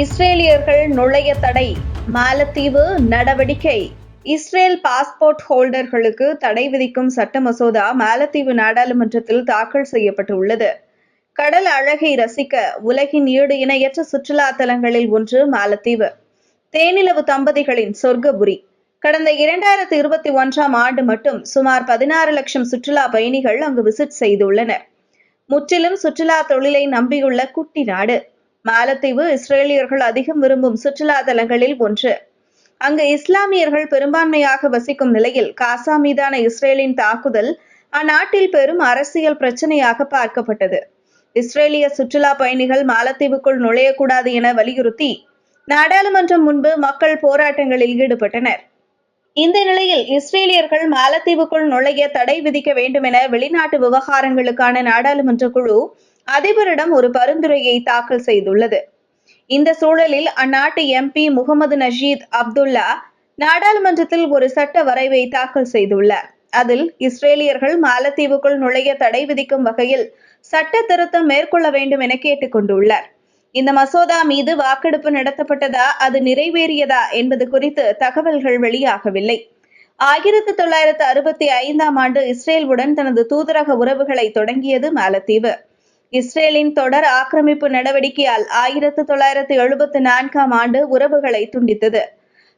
இஸ்ரேலியர்கள் நுழைய தடை மாலத்தீவு நடவடிக்கை. இஸ்ரேல் பாஸ்போர்ட் ஹோல்டர்களுக்கு தடை விதிக்கும் சட்ட மசோதா மாலத்தீவு நாடாளுமன்றத்தில் தாக்கல் செய்யப்பட்டுள்ளது. கடல் அழகை ரசிக்க உலகின் ஈடு இணையற்ற சுற்றுலா தலங்களில் ஒன்று மாலத்தீவு. தேனிலவு தம்பதிகளின் சொர்க்கபுரி. கடந்த இரண்டாயிரத்தி இருபத்தி ஒன்றாம் ஆண்டு மட்டும் சுமார் பதினாறு லட்சம் சுற்றுலா பயணிகள் அங்கு விசிட் செய்துள்ளனர். முற்றிலும் சுற்றுலா தொழிலை நம்பியுள்ள குட்டி நாடு. மாலத்தீவு இஸ்ரேலியர்கள் அதிகம் விரும்பும் சுற்றுலா தலங்களில் ஒன்று. அங்கு இஸ்லாமியர்கள் பெரும்பான்மையாக வசிக்கும் நிலையில் காசா மீதான இஸ்ரேலின் தாக்குதல் அந்நாட்டில் பெரும் அரசியல் பிரச்சனையாக பார்க்கப்பட்டது. இஸ்ரேலிய சுற்றுலா பயணிகள் மாலத்தீவுக்குள் நுழையக்கூடாது என வலியுறுத்தி நாடாளுமன்றம் முன்பு மக்கள் போராட்டங்களில் ஈடுபட்டனர். இந்த நிலையில் இஸ்ரேலியர்கள் மாலத்தீவுக்குள் நுழைய தடை விதிக்க வேண்டும் என வெளிநாட்டு விவகாரங்களுக்கான நாடாளுமன்ற குழு அதிபரிடம் ஒரு பரிந்துரையை தாக்கல் செய்துள்ளது. இந்த சூழலில் அந்நாட்டு எம்பி முகமது நஜீத் அப்துல்லா நாடாளுமன்றத்தில் ஒரு சட்ட வரைவை தாக்கல் செய்துள்ளார். அதில் இஸ்ரேலியர்கள் மாலத்தீவுக்குள் நுழைய தடை விதிக்கும் வகையில் சட்ட திருத்தம் மேற்கொள்ள வேண்டும் என கேட்டுக்கொண்டுள்ளார் இந்த மசோதா மீது வாக்கெடுப்பு நடத்தப்பட்டதா அது நிறைவேறியதா என்பது குறித்து தகவல்கள் வெளியாகவில்லை. ஆயிரத்தி தொள்ளாயிரத்து அறுபத்தி ஐந்தாம் ஆண்டு இஸ்ரேலுடன் தனது தூதரக உறவுகளை தொடங்கியது மாலத்தீவு. இஸ்ரேலின் தொடர் ஆக்கிரமிப்பு நடவடிக்கையால் ஆயிரத்து தொள்ளாயிரத்து எழுபத்தி நான்காம் ஆண்டு உறவுகளை துண்டித்தது.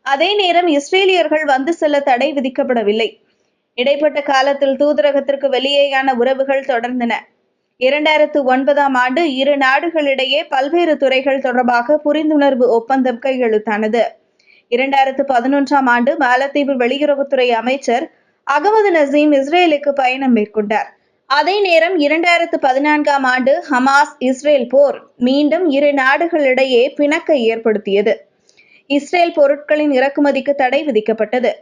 அதே நேரம் இஸ்ரேலியர்கள் வந்து செல்ல தடை விதிக்கப்படவில்லை. இடைப்பட்ட காலத்தில் தூதரகத்திற்கு வெளியேயான உறவுகள் தொடர்ந்தன. இரண்டாயிரத்து ஒன்பதாம் ஆண்டு இரு நாடுகளிடையே பல்வேறு துறைகள் தொடர்பாக புரிந்துணர்வு ஒப்பந்தம் கையெழுத்தானது. இரண்டாயிரத்து பதினொன்றாம் ஆண்டு மாலத்தீவு வெளியுறவுத்துறை அமைச்சர் அகமது நசீம் இஸ்ரேலுக்கு பயணம் மேற்கொண்டார். அதே நேரம் இரண்டாயிரத்து பதினான்காம் ஆண்டு ஹமாஸ் இஸ்ரேல் போர் மீண்டும் இரு நாடுகளிடையே பிணக்கை ஏற்படுத்தியது. இஸ்ரேல் பொருட்களின் இறக்குமதிக்கு தடை விதிக்கப்பட்டது.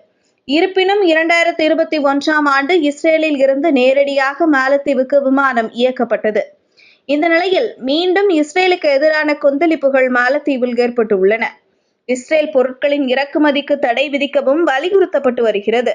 இருப்பினும் இரண்டாயிரத்தி இருபத்தி ஒன்றாம் ஆண்டு இஸ்ரேலில் இருந்து நேரடியாக மாலத்தீவுக்கு விமானம் இயக்கப்பட்டது. இந்த நிலையில் மீண்டும் இஸ்ரேலுக்கு எதிரான கொந்தளிப்புகள் மாலத்தீவில் ஏற்பட்டுள்ளன. இஸ்ரேல் பொருட்களின் இறக்குமதிக்கு தடை விதிக்கவும் வலியுறுத்தப்பட்டு வருகிறது.